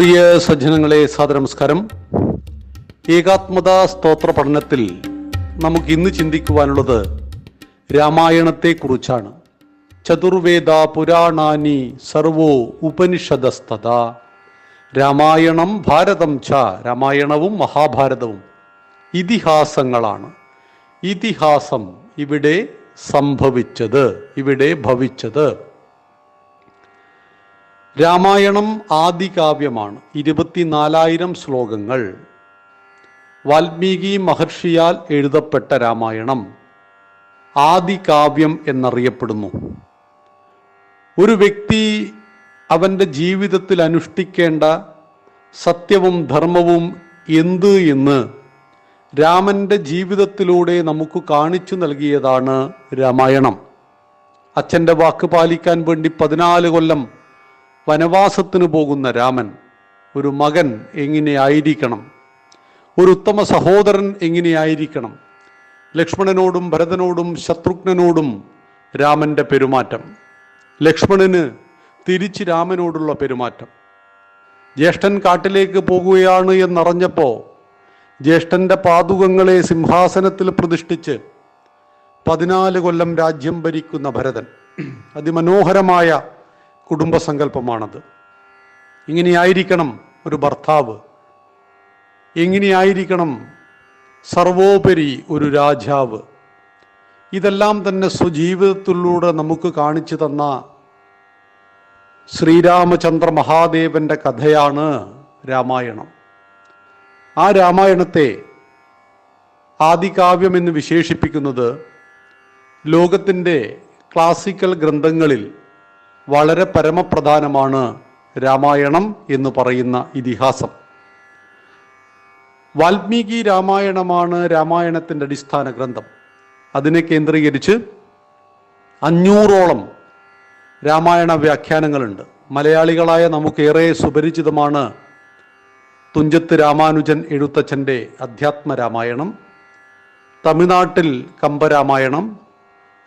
പ്രിയ സജ്ജനങ്ങളെ സാദനമസ്കാരം ഏകാത്മത സ്തോത്ര പഠനത്തിൽ നമുക്ക് ഇന്ന് ചിന്തിക്കുവാനുള്ളത് രാമായണത്തെക്കുറിച്ചാണ്. ചതുർവേദ പുരാണാനി സർവോ ഉപനിഷദസ്തത രാമായണം ഭാരതം ച രാമായണവും മഹാഭാരതവും ഇതിഹാസങ്ങളാണ്. ഇതിഹാസം ഇവിടെ സംഭവിച്ചത് ഇവിടെ ഭവിച്ചത്. രാമായണം ആദികാവ്യമാണ്. ഇരുപത്തിനാലായിരം ശ്ലോകങ്ങൾ. വാൽമീകി മഹർഷിയാൽ എഴുതപ്പെട്ട രാമായണം ആദികാവ്യം എന്നറിയപ്പെടുന്നു. ഒരു വ്യക്തി അവന്റെ ജീവിതത്തിൽ അനുഷ്ഠിക്കേണ്ട സത്യവും ധർമ്മവും എന്ത് എന്ന് രാമന്റെ ജീവിതത്തിലൂടെ നമുക്ക് കാണിച്ചു നൽകിയതാണ് രാമായണം. അച്ഛന്റെ വാക്ക് പാലിക്കാൻ വേണ്ടി പതിനാല് കൊല്ലം വനവാസത്തിന് പോകുന്ന രാമൻ ഒരു മകൻ എങ്ങനെയായിരിക്കണം? ഒരു ഉത്തമ സഹോദരൻ എങ്ങനെയായിരിക്കണം? ലക്ഷ്മണനോടും ഭരതനോടും ശത്രുഘ്നനോടും രാമന്റെ പെരുമാറ്റം. ലക്ഷ്മണന് തിരിച്ച് രാമനോടുള്ള പെരുമാറ്റം. ജ്യേഷ്ഠൻ കാട്ടിലേക്ക് പോകുകയാണ് എന്നറിഞ്ഞപ്പോൾ ജ്യേഷ്ഠന്റെ പാതുകങ്ങളെ സിംഹാസനത്തിൽ പ്രതിഷ്ഠിച്ച് പതിനാല് കൊല്ലം രാജ്യം ഭരിക്കുന്ന ഭരതൻ. അതിമനോഹരമായ കുടുംബസങ്കല്പമാണത്. ഇങ്ങനെയായിരിക്കണം ഒരു ഭർത്താവ്. എങ്ങനെയായിരിക്കണം സർവോപരി ഒരു രാജാവ്. ഇതെല്ലാം തന്നെ സ്വജീവിതത്തിലൂടെ നമുക്ക് കാണിച്ചു തന്ന ശ്രീരാമചന്ദ്ര മഹാദേവന്റെ കഥയാണ് രാമായണം. ആ രാമായണത്തെ ആദികാവ്യം എന്ന് വിശേഷിപ്പിക്കുന്നത് ലോകത്തിന്റെ ക്ലാസിക്കൽ ഗ്രന്ഥങ്ങളിൽ വളരെ പരമപ്രധാനമാണ് രാമായണം എന്ന് പറയുന്ന ഇതിഹാസം. വാൽമീകി രാമായണമാണ് രാമായണത്തിന്റെ അടിസ്ഥാന ഗ്രന്ഥം. അതിനെ കേന്ദ്രീകരിച്ച് അഞ്ഞൂറോളം രാമായണ വ്യാഖ്യാനങ്ങളുണ്ട്. മലയാളികളായ നമുക്കേറെ സുപരിചിതമാണ് തുഞ്ചത്ത് രാമാനുജൻ എഴുത്തച്ഛന്റെ അധ്യാത്മ രാമായണം തമിഴ്നാട്ടിൽ കമ്പരാമായണം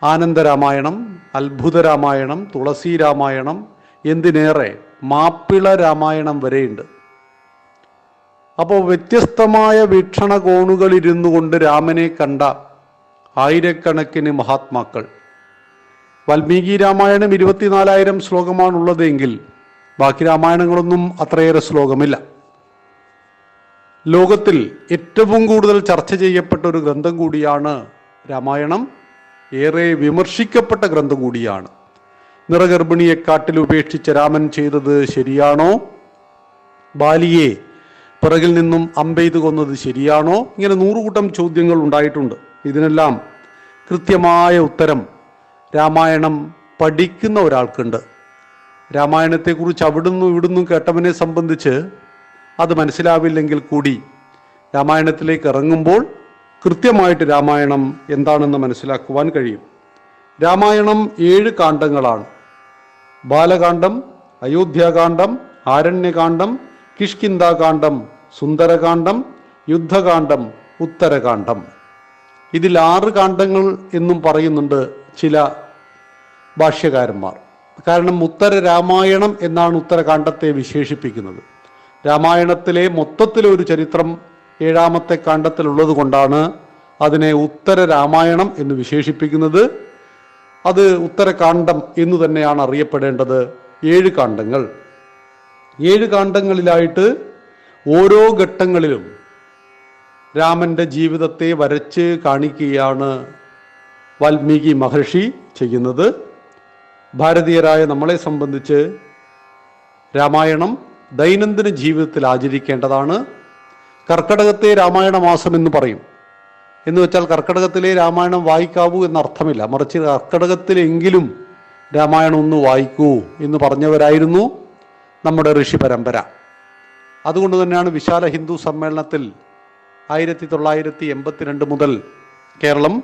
ആനന്ദരാമായണം അത്ഭുത രാമായണം തുളസി രാമായണം എന്തിനേറെ മാപ്പിള രാമായണം വരെയുണ്ട്. അപ്പോൾ വ്യത്യസ്തമായ വീക്ഷണകോണുകളിരുന്നു കൊണ്ട് രാമനെ കണ്ട ആയിരക്കണക്കിന് മഹാത്മാക്കൾ. വാൽമീകി രാമായണം ഇരുപത്തിനാലായിരം ശ്ലോകമാണുള്ളതെങ്കിൽ ബാക്കി രാമായണങ്ങളൊന്നും അത്രയേറെ ശ്ലോകമില്ല. ലോകത്തിൽ ഏറ്റവും കൂടുതൽ ചർച്ച ചെയ്യപ്പെട്ട ഒരു ഗ്രന്ഥം കൂടിയാണ് രാമായണം. ഏറെ വിമർശിക്കപ്പെട്ട ഗ്രന്ഥം കൂടിയാണ്. നിറഗർഭിണിയെ കാട്ടിൽ ഉപേക്ഷിച്ച രാമൻ ചെയ്തത് ശരിയാണോ? ബാലിയെ പിറകിൽ നിന്നും അമ്പെയ്ത് കൊന്നത് ശരിയാണോ? ഇങ്ങനെ നൂറുകൂട്ടം ചോദ്യങ്ങൾ ഉണ്ടായിട്ടുണ്ട്. ഇതിനെല്ലാം കൃത്യമായ ഉത്തരം രാമായണം പഠിക്കുന്ന ഒരാൾക്കുണ്ട്. രാമായണത്തെക്കുറിച്ച് അവിടുന്നും ഇവിടുന്നും കേട്ടവനെ സംബന്ധിച്ച് അത് മനസ്സിലാവില്ലെങ്കിൽ കൂടി രാമായണത്തിലേക്ക് ഇറങ്ങുമ്പോൾ കൃത്യമായിട്ട് രാമായണം എന്താണെന്ന് മനസ്സിലാക്കുവാൻ കഴിയും. രാമായണം ഏഴ് കാണ്ഡങ്ങളാണ്. ബാലകാന്ഡം അയോധ്യാകാന്ഡം ആരണ്യകാന്ഡം കിഷ്കിന്താകാന്ഡം സുന്ദരകാന്ഡം യുദ്ധകാന്ഡം ഉത്തരകാന്ഡം ഇതിൽ ആറ് കാണ്ഡങ്ങൾ എന്നും പറയുന്നുണ്ട് ചില ഭാഷ്യകാരന്മാർ. കാരണം ഉത്തര രാമായണം എന്നാണ് ഉത്തരകാന്ഡത്തെ വിശേഷിപ്പിക്കുന്നത്. രാമായണത്തിലെ മൊത്തത്തിലെ ഒരു ചരിത്രം ഏഴാമത്തെ കാണ്ഡത്തിലുള്ളത് കൊണ്ടാണ് അതിനെ ഉത്തര രാമായണം എന്ന് വിശേഷിപ്പിക്കുന്നത്. അത് ഉത്തരകാന്ഡം എന്ന് തന്നെയാണ് അറിയപ്പെടേണ്ടത്. ഏഴ് കാണ്ഡങ്ങൾ. ഏഴ് കാണ്ഡങ്ങളിലായിട്ട് ഓരോ ഘട്ടങ്ങളിലും രാമന്റെ ജീവിതത്തെ വരച്ച് കാണിക്കുകയാണ് വാൽമീകി മഹർഷി ചെയ്യുന്നത്. ഭാരതീയരായ നമ്മളെ സംബന്ധിച്ച് രാമായണം ദൈനംദിന ജീവിതത്തിൽ ആചരിക്കേണ്ടതാണ്. കർക്കടകത്തെ രാമായണ മാസം എന്ന് പറയും. എന്ന് വെച്ചാൽ കർക്കടകത്തിലെ രാമായണം വായിക്കാവൂ എന്നർത്ഥമില്ല. മറിച്ച് കർക്കടകത്തിലെങ്കിലും രാമായണം ഒന്ന് വായിക്കൂ എന്ന് പറഞ്ഞവരായിരുന്നു നമ്മുടെ ഋഷി പരമ്പര. അതുകൊണ്ട് തന്നെയാണ് വിശാല ഹിന്ദു സമ്മേളനത്തിൽ ആയിരത്തി തൊള്ളായിരത്തി എൺപത്തിരണ്ട് മുതൽ കേരളം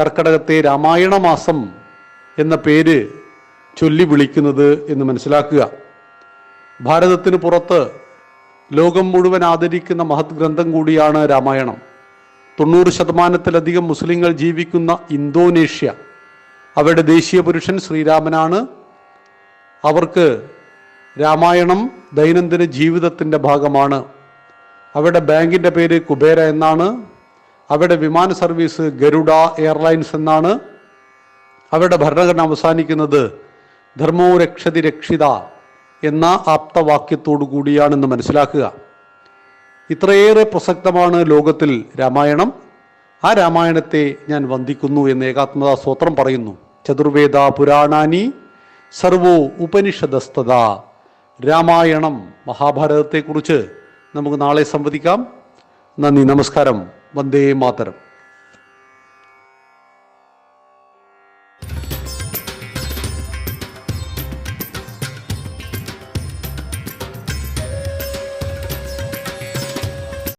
കർക്കടകത്തെ രാമായണ മാസം എന്ന പേര് ചൊല്ലി വിളിക്കുന്നത് എന്ന് മനസ്സിലാക്കുക. ഭാരതത്തിന് പുറത്ത് ലോകം മുഴുവൻ ആദരിക്കുന്ന മഹത് ഗ്രന്ഥം കൂടിയാണ് രാമായണം. തൊണ്ണൂറ് ശതമാനത്തിലധികം മുസ്ലിങ്ങൾ ജീവിക്കുന്ന ഇന്തോനേഷ്യ. അവരുടെ ദേശീയ പുരുഷൻ ശ്രീരാമനാണ്. അവർക്ക് രാമായണം ദൈനംദിന ജീവിതത്തിന്റെ ഭാഗമാണ്. അവരുടെ ബാങ്കിന്റെ പേര് കുബേര എന്നാണ്. അവരുടെ വിമാന സർവീസ് ഗരുഡ എയർലൈൻസ് എന്നാണ്. അവരുടെ ഭരണഘടന അവസാനിക്കുന്നത് ധർമ്മോ രക്ഷതി രക്ഷിത എന്ന ആപ്തവാക്യത്തോടു കൂടിയാണെന്ന് മനസ്സിലാക്കുക. ഇത്രയേറെ പ്രസക്തമാണ് ലോകത്തിൽ രാമായണം. ആ രാമായണത്തെ ഞാൻ വന്ദിക്കുന്നു എന്ന് ഏകാത്മതാ സ്തോത്രം പറയുന്നു. ചതുർവേദ പുരാണാനി സർവോ ഉപനിഷദസ്തത രാമായണം മഹാഭാരതത്തെക്കുറിച്ച് നമുക്ക് നാളെ സംവദിക്കാം. നന്ദി നമസ്കാരം. വന്ദേ മാതരം.